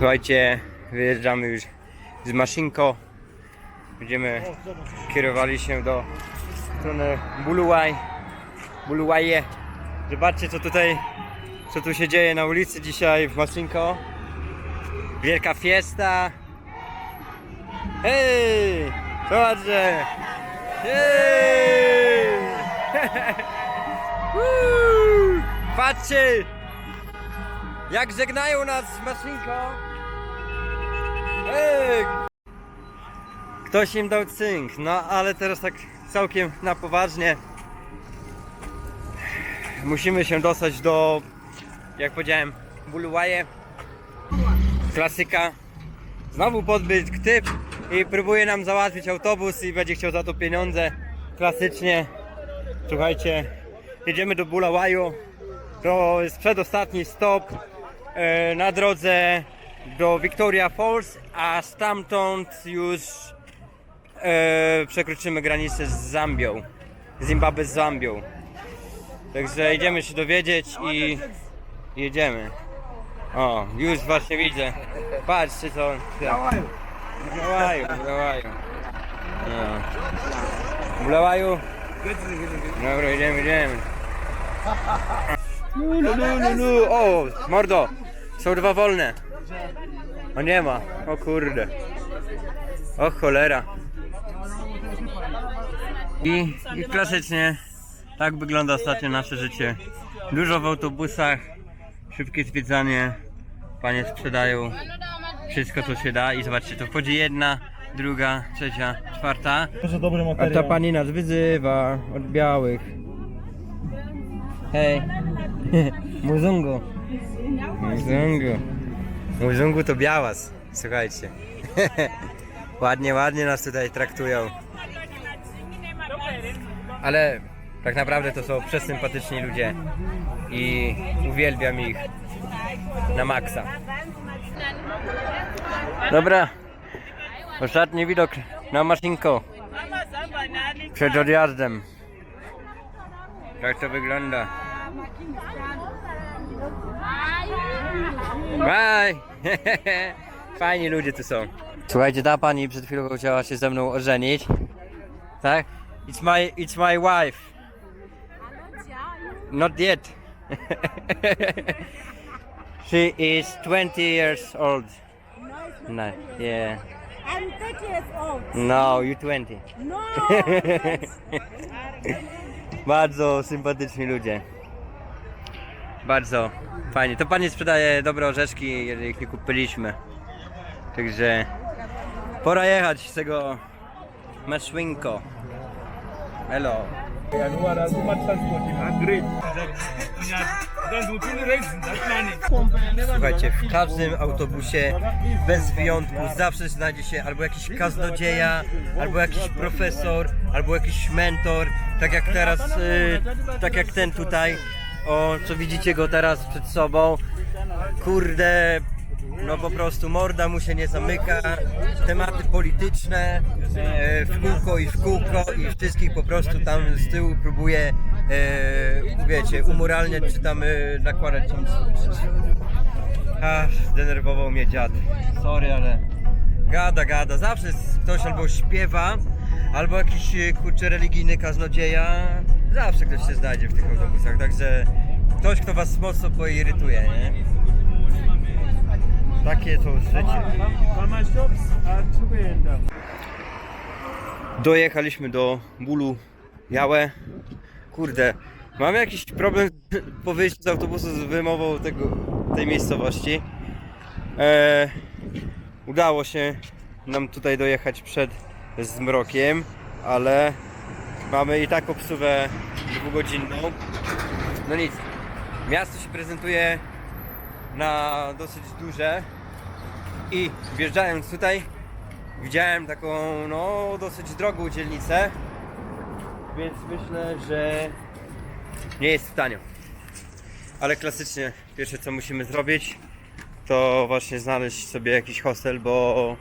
Słuchajcie, wyjeżdżamy już z Maszynko. Będziemy kierowali się do strony Bulułaj. Bulułaje. Zobaczcie co tutaj, co tu się dzieje na ulicy dzisiaj w Maszynko. Wielka fiesta. Hej! Zobaczcie! Hej! Patrzcie! Jak żegnają nas Maszynko! Ktoś im dał cynk, no ale teraz tak całkiem na poważnie. Musimy się dostać do, jak powiedziałem, Bulułaje. Klasyka. Znowu podbyt typ i próbuje nam załatwić autobus i będzie chciał za to pieniądze. Klasycznie. Słuchajcie, jedziemy do Bulałaju. To jest przedostatni stop e, na drodze do Victoria Falls, a stamtąd już e, przekroczymy granicę z Zambią. Zimbabwe z Zambią. Także idziemy się dowiedzieć i jedziemy. O, już właśnie widzę. Patrzcie co. Bulałaju, Bulałaju. No. Bulałaju. Dobra, idziemy, idziemy. Nu, nu, nu. O, mordo, są dwa wolne. O nie ma, o kurde. O cholera. I, I klasycznie tak wygląda ostatnio nasze życie. Dużo w autobusach, szybkie zwiedzanie. Panie sprzedają wszystko co się da i zobaczcie, to wchodzi jedna, druga, trzecia, czwarta. A ta pani nas wyzywa od białych. Hej. Muzungu. Muzungu. Muzungu to białas. Słuchajcie. ładnie, ładnie nas tutaj traktują. Ale tak naprawdę to są przesympatyczni ludzie. I uwielbiam ich na maksa. Dobra. Ostatni widok na maszynko. Przed odjazdem. Tak to wygląda. Bye! Fajni ludzie tu są. Słuchajcie, ta pani przed chwilą chciała się ze mną ożenić. Tak? It's my, it's my wife. Not yet. She is 20 years old. No, yeah. I'm 30 years old. No, you 20. No. Bardzo sympatyczni ludzie. Bardzo fajnie. To pani sprzedaje dobre orzeszki, jeżeli ich nie kupiliśmy. Także pora jechać z tego Meszwinko. Hello. Słuchajcie, w każdym autobusie bez wyjątku zawsze znajdzie się albo jakiś kaznodzieja, albo jakiś profesor, albo jakiś mentor, tak jak teraz, y, tak jak ten tutaj, o, co widzicie go teraz przed sobą. Kurde, no po prostu morda mu się nie zamyka, tematy polityczne e, w kółko i w kółko i wszystkich po prostu tam z tyłu próbuje, e, wiecie, umoralniać czy tam e, nakładać im Ach, zdenerwował mnie dziad. Sorry, ale gada, gada. Zawsze ktoś albo śpiewa, albo jakiś e, kurczę religijny kaznodzieja. Zawsze ktoś się znajdzie w tych autobusach, także ktoś, kto was mocno poirytuje, nie? Takie to życie. Dojechaliśmy do Bulu Jałę. Kurde, mamy jakiś problem po wyjściu z autobusu z wymową tego, tej miejscowości. E, udało się nam tutaj dojechać przed zmrokiem, ale mamy i tak obsuwę dwugodzinną. No nic, miasto się prezentuje na dosyć duże. I wjeżdżając tutaj widziałem taką no dosyć drogą dzielnicę. Więc myślę, że nie jest tanio ale klasycznie pierwsze co musimy zrobić to właśnie znaleźć sobie jakiś hostel, bo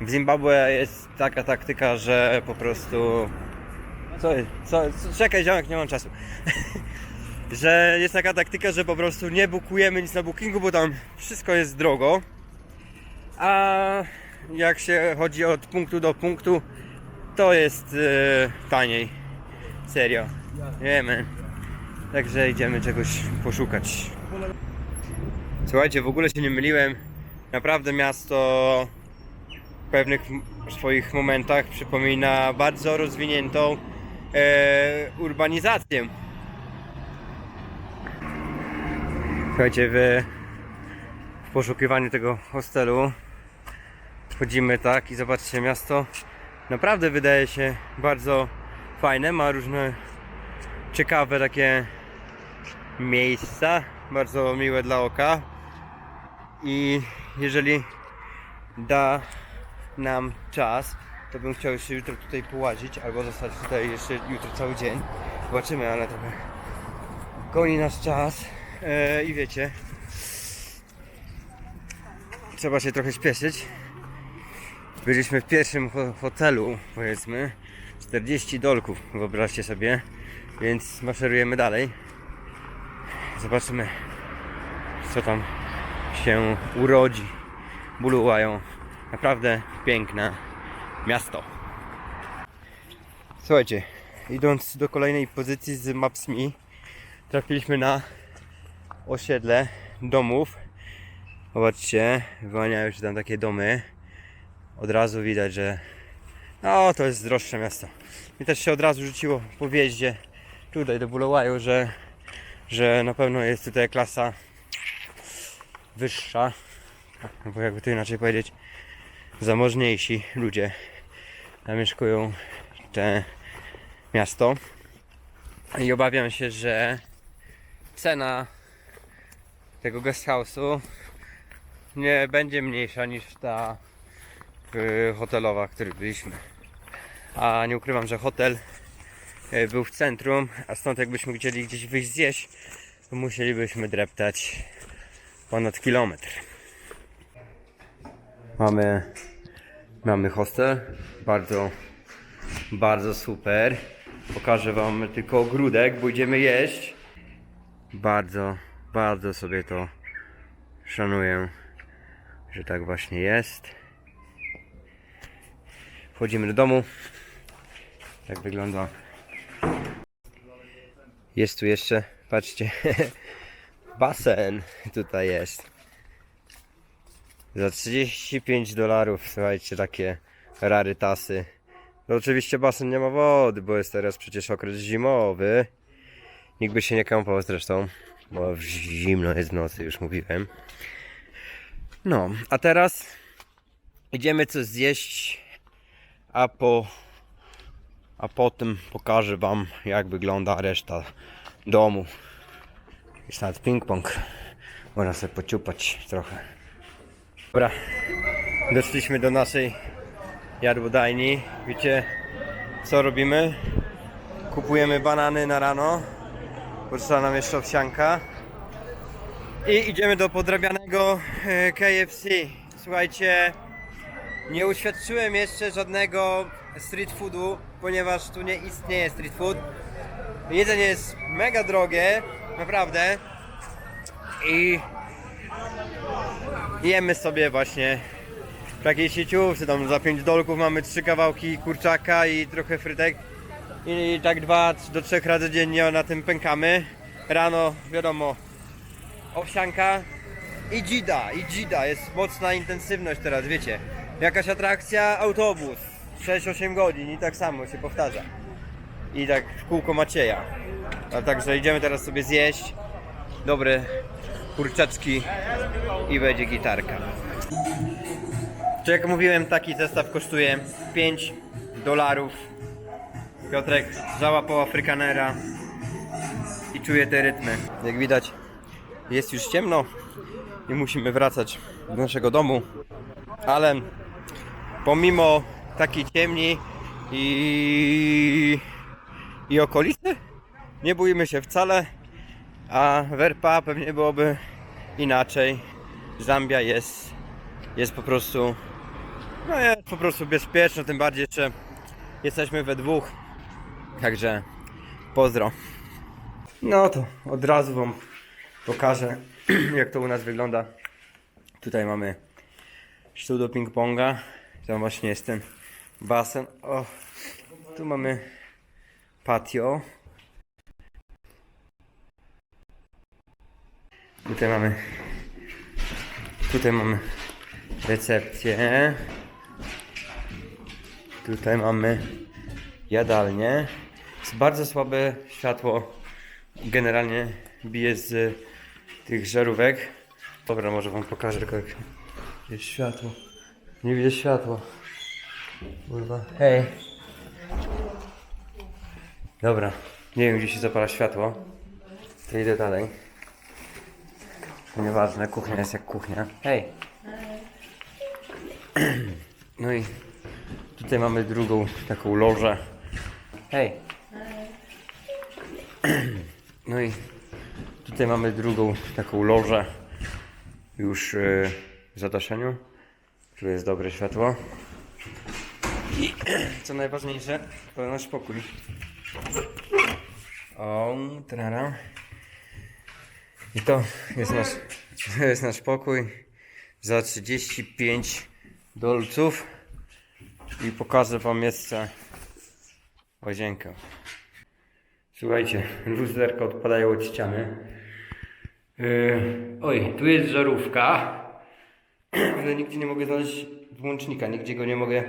w Zimbabwe jest taka taktyka, że po prostu co, co, czekaj ziomek, nie mam czasu że jest taka taktyka, że po prostu nie bukujemy nic na bookingu, bo tam wszystko jest drogo A jak się chodzi od punktu do punktu, to jest e, taniej. Serio. Wiemy. Także idziemy czegoś poszukać. Słuchajcie, w ogóle się nie myliłem. Naprawdę miasto w pewnych swoich momentach przypomina bardzo rozwiniętą urbanizację. Słuchajcie, w, w poszukiwaniu tego hostelu wchodzimy tak i zobaczcie, miasto naprawdę wydaje się bardzo fajne, ma różne ciekawe takie miejsca, bardzo miłe dla oka i jeżeli da nam czas, to bym chciał jeszcze jutro tutaj połazić albo zostać tutaj jeszcze jutro cały dzień. Zobaczymy, ale trochę goni nas czas e, i wiecie, trzeba się trochę śpieszyć. Byliśmy w pierwszym ho- hotelu, powiedzmy, 40 dolków, wyobraźcie sobie, więc maszerujemy dalej. Zobaczymy, co tam się urodzi. Bulułają. Naprawdę piękne miasto. Słuchajcie, idąc do kolejnej pozycji z Maps.me, trafiliśmy na osiedle domów. Zobaczcie, wyłaniają się tam takie domy. Od razu widać, że no, to jest droższe miasto. Mi też się od razu rzuciło po wjeździe tutaj do Bulawayu, że, że na pewno jest tutaj klasa wyższa, albo jakby to inaczej powiedzieć, zamożniejsi ludzie zamieszkują te miasto. I obawiam się, że cena tego guest house'u nie będzie mniejsza niż ta y, hotelowa, w której byliśmy. A nie ukrywam, że hotel y, był w centrum, a stąd jakbyśmy chcieli gdzieś wyjść zjeść, to musielibyśmy dreptać ponad kilometr. Mamy, mamy hostel, bardzo, bardzo super. Pokażę Wam tylko ogródek, bo idziemy jeść. Bardzo, bardzo sobie to szanuję, że tak właśnie jest. Wchodzimy do domu. Tak wygląda. Jest tu jeszcze, patrzcie, basen tutaj jest. Za 35 dolarów, słuchajcie, takie rarytasy. No oczywiście basen nie ma wody, bo jest teraz przecież okres zimowy. Nikt by się nie kąpał zresztą, bo zimno jest w nocy, już mówiłem. No, a teraz idziemy coś zjeść, a po a potem pokażę wam jak wygląda reszta domu. Jest nawet ping-pong. Można sobie pociupać trochę. Dobra, doszliśmy do naszej jadłodajni. Wiecie co robimy? Kupujemy banany na rano. Potrzeba nam jeszcze owsianka. I idziemy do podrabianego e, KFC. Słuchajcie, nie uświadczyłem jeszcze żadnego street foodu, ponieważ tu nie istnieje street food. Jedzenie jest mega drogie, naprawdę. I jemy sobie właśnie w takiej sieciówce, tam za 5 dolków mamy trzy kawałki kurczaka i trochę frytek. I tak dwa do trzech razy dziennie na tym pękamy. Rano, wiadomo, owsianka i dzida, i dzida. Jest mocna intensywność teraz, wiecie. Jakaś atrakcja, autobus. 6-8 godzin i tak samo się powtarza. I tak w kółko Macieja. A także idziemy teraz sobie zjeść dobre kurczaczki i będzie gitarka. Czy jak mówiłem, taki zestaw kosztuje 5 dolarów. Piotrek załapał Afrykanera i czuje te rytmy. Jak widać, jest już ciemno i musimy wracać do naszego domu. Ale pomimo takiej ciemni i, i okolicy, nie bójmy się wcale, a Werpa pewnie byłoby inaczej. Zambia jest, jest po prostu, no jest po prostu bezpieczna, tym bardziej, że jesteśmy we dwóch. Także pozdro. No to od razu Wam pokażę, jak to u nas wygląda. Tutaj mamy stół do ping-ponga. Tam właśnie jest ten basen. O, tu mamy patio. Tutaj mamy Tutaj mamy recepcję. Tutaj mamy jadalnię. Jest bardzo słabe światło. Generalnie bije z tych żarówek. Dobra, może wam pokażę tylko jak jest światło. Nie widzę światła. Kurwa. Hej. Dobra. Nie wiem gdzie się zapala światło. To idę dalej. Nieważne, kuchnia jest jak kuchnia. Hej! No i tutaj mamy drugą taką lożę. Hej! No i tutaj mamy drugą taką lożę. Już yy, w zadaszeniu. Tu jest dobre światło. I co najważniejsze, to nasz pokój. O, trara. I to jest nasz, to jest nasz pokój za 35 dolców i pokażę wam jeszcze łazienkę. Słuchajcie, lusterka odpadają od ściany. Yy, oj, tu jest żarówka, ale nigdzie nie mogę znaleźć włącznika, nigdzie go nie mogę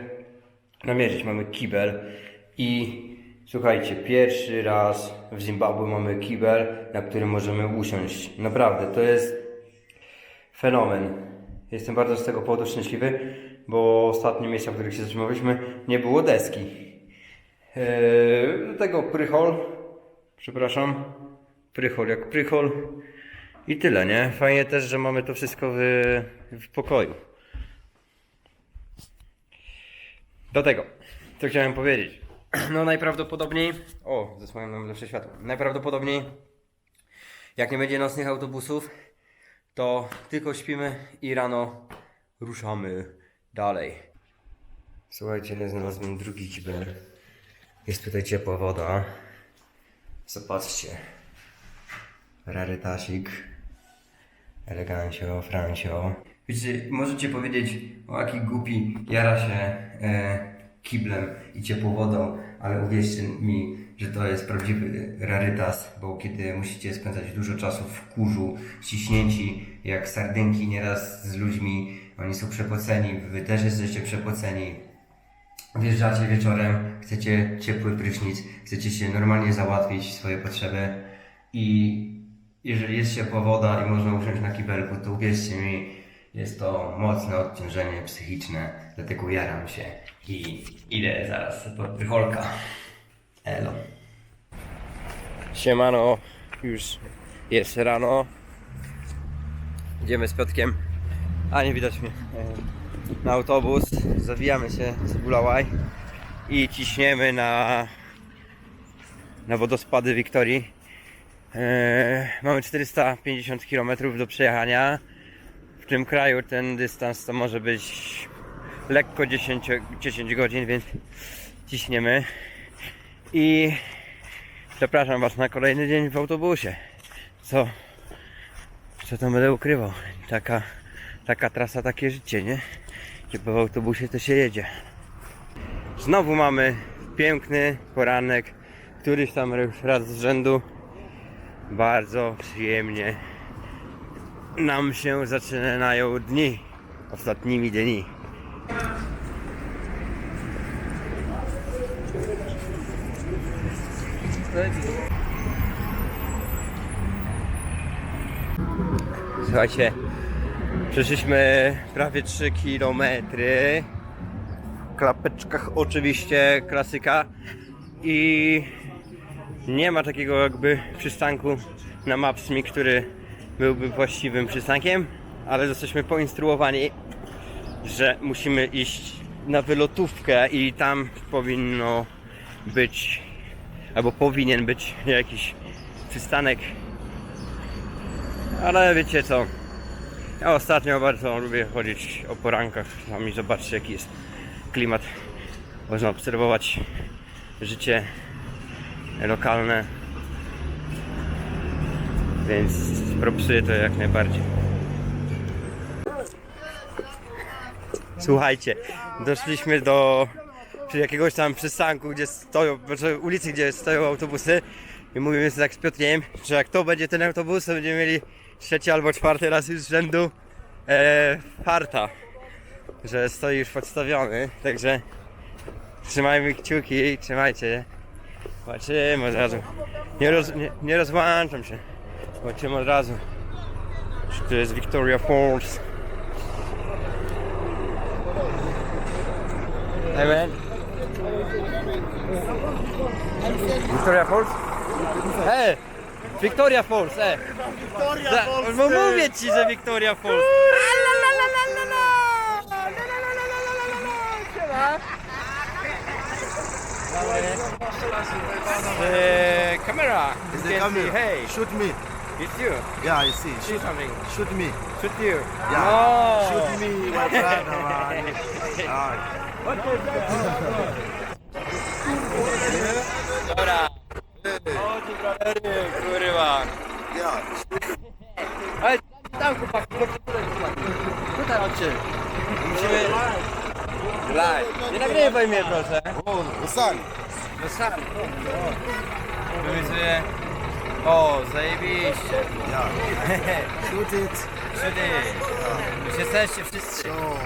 namierzyć. Mamy kibel i słuchajcie, pierwszy raz w Zimbabwe mamy kibel, na którym możemy usiąść. Naprawdę, to jest fenomen. Jestem bardzo z tego powodu szczęśliwy, bo ostatnie miejsca, w których się zatrzymaliśmy, nie było deski. Eee, do tego prychol, przepraszam, prychol jak prychol i tyle, nie? Fajnie też, że mamy to wszystko w, w pokoju. Do tego, co chciałem powiedzieć. No najprawdopodobniej, o, zasłaniam nam lepsze światło. Najprawdopodobniej, jak nie będzie nocnych autobusów, to tylko śpimy i rano ruszamy dalej. Słuchajcie, znalazłem drugi kibel. Jest tutaj ciepła woda. Zobaczcie. Rarytasik. Elegancio, francio. Wiecie, możecie powiedzieć, o jaki głupi jara się e, kiblem i ciepłą wodą, ale uwierzcie mi, że to jest prawdziwy rarytas, bo kiedy musicie spędzać dużo czasu w kurzu, ściśnięci jak sardynki nieraz z ludźmi, oni są przepoceni, wy też jesteście przepoceni, wjeżdżacie wieczorem, chcecie ciepły prysznic, chcecie się normalnie załatwić swoje potrzeby i jeżeli jest ciepła woda i można usiąść na kibelku, to uwierzcie mi, jest to mocne odciążenie psychiczne, dlatego jaram się i idę zaraz po prycholka. Elo. Siemano, już jest rano. Idziemy z Piotkiem, a nie widać mnie, e, na autobus. Zawijamy się z Bulałaj i ciśniemy na, na wodospady Wiktorii. E, mamy 450 km do przejechania. W tym kraju ten dystans to może być lekko 10, 10 godzin, więc ciśniemy. I zapraszam Was na kolejny dzień w autobusie. Co, co tam będę ukrywał? Taka, taka trasa, takie życie, nie? Kiedy w autobusie to się jedzie. Znowu mamy piękny poranek, któryś tam raz z rzędu. Bardzo przyjemnie nam się zaczynają dni, ostatnimi dni. Słuchajcie, przeszliśmy prawie 3 km. W klapeczkach oczywiście klasyka i nie ma takiego jakby przystanku na Maps.me, który byłby właściwym przystankiem, ale jesteśmy poinstruowani, że musimy iść na wylotówkę i tam powinno być, albo powinien być jakiś przystanek. Ale wiecie co? Ja ostatnio bardzo lubię chodzić o porankach. Sami zobaczcie jaki jest klimat. Można obserwować życie lokalne. Więc propsuję to jak najbardziej. Słuchajcie, doszliśmy do jakiegoś tam przystanku, gdzie stoją, znaczy ulicy, gdzie stoją autobusy i mówimy sobie tak z Piotrkiem, że jak to będzie ten autobus, to będziemy mieli trzeci albo czwarty raz już z rzędu e, farta, że stoi już podstawiony, także trzymajmy kciuki, trzymajcie. Zobaczymy razu. Nie, roz, nie, nie rozłączam się. Zobaczymy od razu. Czy to jest Victoria Falls. Hey man. Victoria Falls? Hey! Victoria Falls, eh! Victoria Falls! Bo mówię ci, że Victoria Falls! The camera! You the camera. hey! Shoot me. It's you! Yeah, I see. See something! Shoot me. Shoot you! Yeah. No! Shoot me, my brother. man. Ah, Dobra! O ci bratery, kurwa! yeah. Ale tam chłopaki, chodźcie tutaj chłopaki. Tutaj chodźcie. Musimy... Live. Nie nagrywaj mnie proszę. Oh, the sun. No sam. Powiedz O, zajebiście. Yeah. Shoot it. Wtedy. Już jesteście wszyscy. So,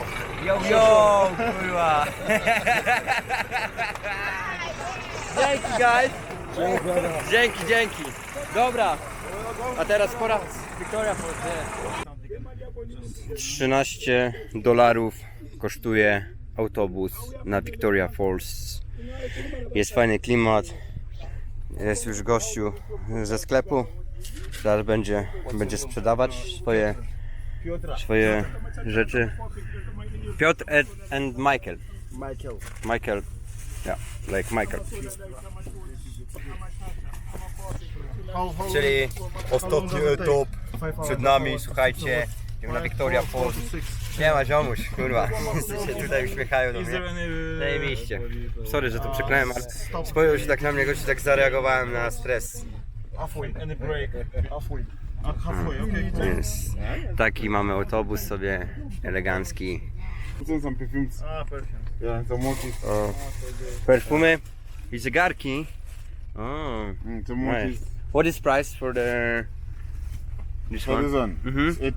Yo, yo, kurwa. Dzięki, guys. Dzięki, dzięki. Dobra. A teraz pora Victoria Falls. 13 dolarów kosztuje autobus na Victoria Falls. Jest fajny klimat. Jest już gościu ze sklepu. Zaraz będzie, będzie sprzedawać swoje, swoje rzeczy. Piotr and, and Michael. Michael. Michael. Yeah, like Michael. Czyli ostatni etap przed nami, słuchajcie. Na Victoria Falls. Nie ma ziomuś, kurwa. Wszyscy się tutaj uśmiechają do mnie. Zajebiście. Sorry, że to przeklałem, ale spojrzał się tak na mnie, gości tak zareagowałem na stres. Halfway. Any break. Halfway. Halfway, okay. Więc taki mamy autobus sobie elegancki. Ah, perfect. Yeah, some monkeys. O, perfumy i zegarki. O, Mm, nice. What is price for the this one? one, Mhm. it's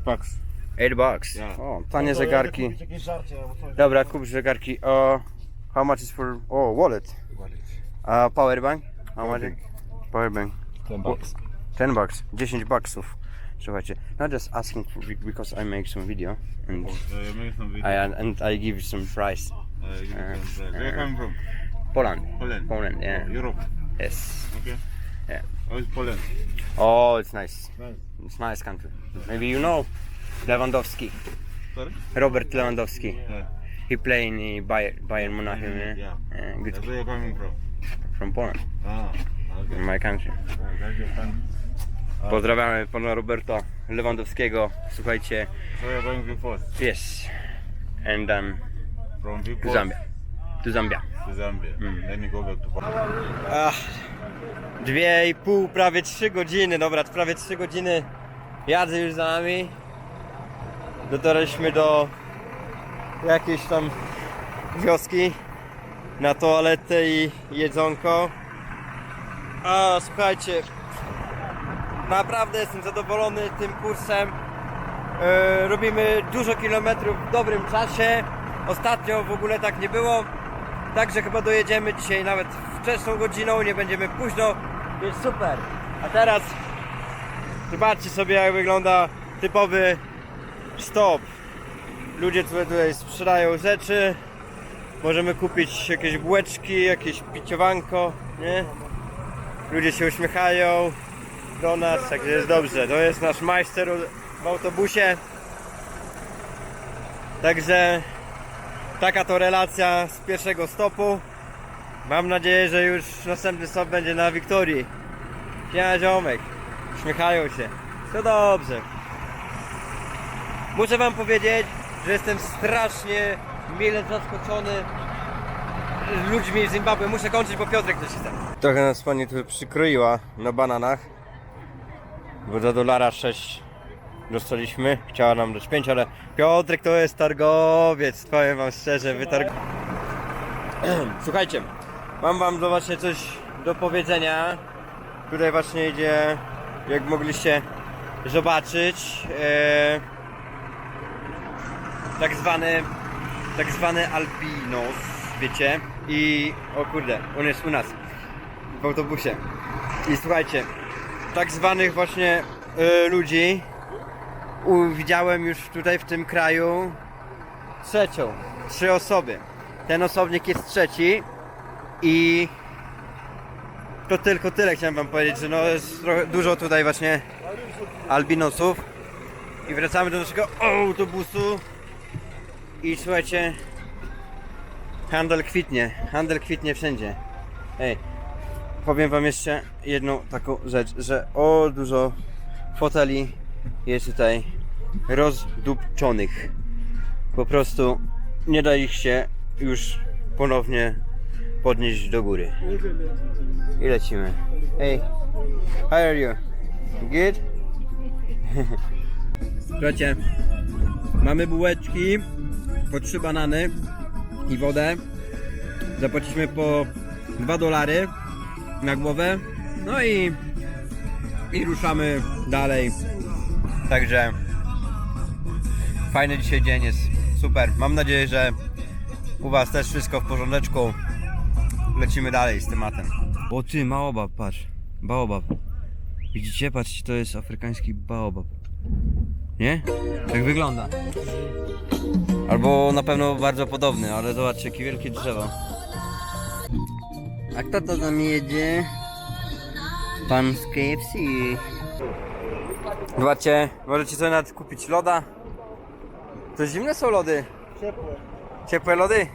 eight packs. 8 bucks. Yeah. O, tanie zegarki. Jakieś żarcie albo coś. Dobra, kup zegarki. O, how much is for o wallet? A power bank? How much? Power bank. Ten bucks. 10 bucks. 10 bucksów. Słuchajcie, not just asking for because I make some video and Uh, make some video. I and I give you some price. Uh, give me uh, some price. Where you coming from? Poland. Poland. Poland, yeah. Oh, Europe. Yes. Okay. Yeah. How is Poland? Oh, it's nice. Nice. It's nice country. Maybe you know Lewandowski. Sorry? Robert Lewandowski. Yeah. He play in Bayern, Bayern Monachium. Yeah. Yeah. Yeah, good That's where you coming from? from Poland, Ah, okay. in my country. Pozdrawiamy pana Roberta Lewandowskiego. Słuchajcie, So you're going to yes. And um, from to Zambia. To Zambia. to Zambia. Mm. Then you go back to Poland. Ach, dwie i pół, prawie trzy godziny, dobra, prawie trzy godziny jazdy już za nami. Dotarliśmy do jakiejś tam wioski na toaletę i jedzonko. A słuchajcie, naprawdę jestem zadowolony tym kursem. E, robimy dużo kilometrów w dobrym czasie. Ostatnio w ogóle tak nie było. Także chyba dojedziemy dzisiaj nawet wczesną godziną, nie będziemy późno. Jest super. A teraz zobaczcie sobie jak wygląda typowy stop. Ludzie tutaj, tutaj sprzedają rzeczy. Możemy kupić jakieś bułeczki, jakieś piciowanko, nie? Ludzie się uśmiechają do nas, także jest dobrze. To jest nasz majster w autobusie. Także taka to relacja z pierwszego stopu. Mam nadzieję, że już następny stop będzie na Wiktorii. Siema ziomek. Uśmiechają się. To dobrze. Muszę wam powiedzieć, że jestem strasznie mile zaskoczony ludźmi z Zimbabwe. Muszę kończyć, bo Piotrek też chce. Trochę nas pani tu przykroiła na bananach. Bo za dolara 6 dostaliśmy. Chciała nam dać 5, ale Piotrek to jest targowiec, powiem wam szczerze, wytarg... Słuchajcie, mam wam do właśnie coś do powiedzenia. Tutaj właśnie idzie, jak mogliście zobaczyć, e, tak zwany, tak zwany albinos, wiecie? I, o kurde, on jest u nas, w autobusie. I słuchajcie, tak zwanych właśnie e, ludzi u, widziałem już tutaj w tym kraju trzecią, trzy osoby. Ten osobnik jest trzeci i to tylko tyle chciałem wam powiedzieć, że no jest trochę, dużo tutaj właśnie albinosów. I wracamy do naszego autobusu. I słuchajcie, handel kwitnie, handel kwitnie wszędzie. Ej, powiem wam jeszcze jedną taką rzecz, że o dużo foteli jest tutaj rozdupczonych. Po prostu nie da ich się już ponownie podnieść do góry. I lecimy. Hey, how are you? Good? Słuchajcie, mamy bułeczki, po trzy banany i wodę. Zapłaciliśmy po 2 dolary na głowę. No i, i ruszamy dalej. Także fajny dzisiaj dzień jest. Super. Mam nadzieję, że u Was też wszystko w porządeczku. Lecimy dalej z tematem. O ty, baobab, patrz. Baobab. Widzicie? Patrzcie, to jest afrykański baobab. Nie? Tak wygląda. Albo na pewno bardzo podobny, ale zobaczcie, jakie wielkie drzewo. A kto to tam jedzie? Pan z KFC. Zobaczcie, możecie sobie nawet kupić loda. To zimne są lody. Ciepłe. Ciepłe lody?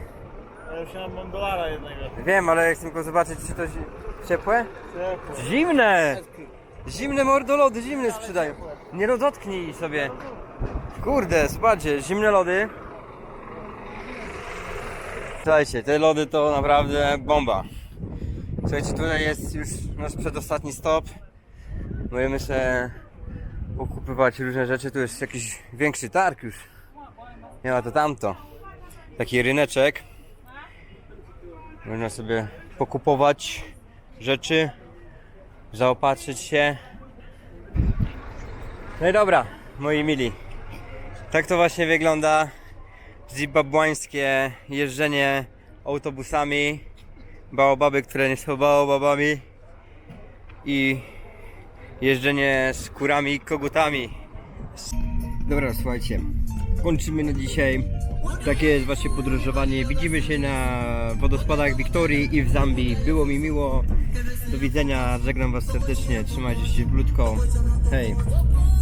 Ja już mam dolara jednego. Wiem, ale chcę tylko zobaczyć, czy to zi- ciepłe? Ciepłe. Zimne! Zimne mordolody, zimne sprzedają. Nie no, dotknij sobie. Kurde, zobaczcie, zimne lody. Słuchajcie, te lody to naprawdę bomba. Słuchajcie, tutaj jest już nasz przedostatni stop. Możemy sobie okupywać różne rzeczy. Tu jest jakiś większy targ już. Nie ma to tamto. Taki ryneczek. Można sobie pokupować rzeczy, zaopatrzyć się. No i dobra, moi mili. Tak to właśnie wygląda zimbabwańskie jeżdżenie autobusami. Baobaby, które nie są baobabami. I jeżdżenie z kurami i kogutami. Dobra, słuchajcie. Kończymy na dzisiaj. Takie jest właśnie podróżowanie. Widzimy się na wodospadach Wiktorii i w Zambii. Było mi miło. Do widzenia. Żegnam Was serdecznie. Trzymajcie się cieplutko. Hej.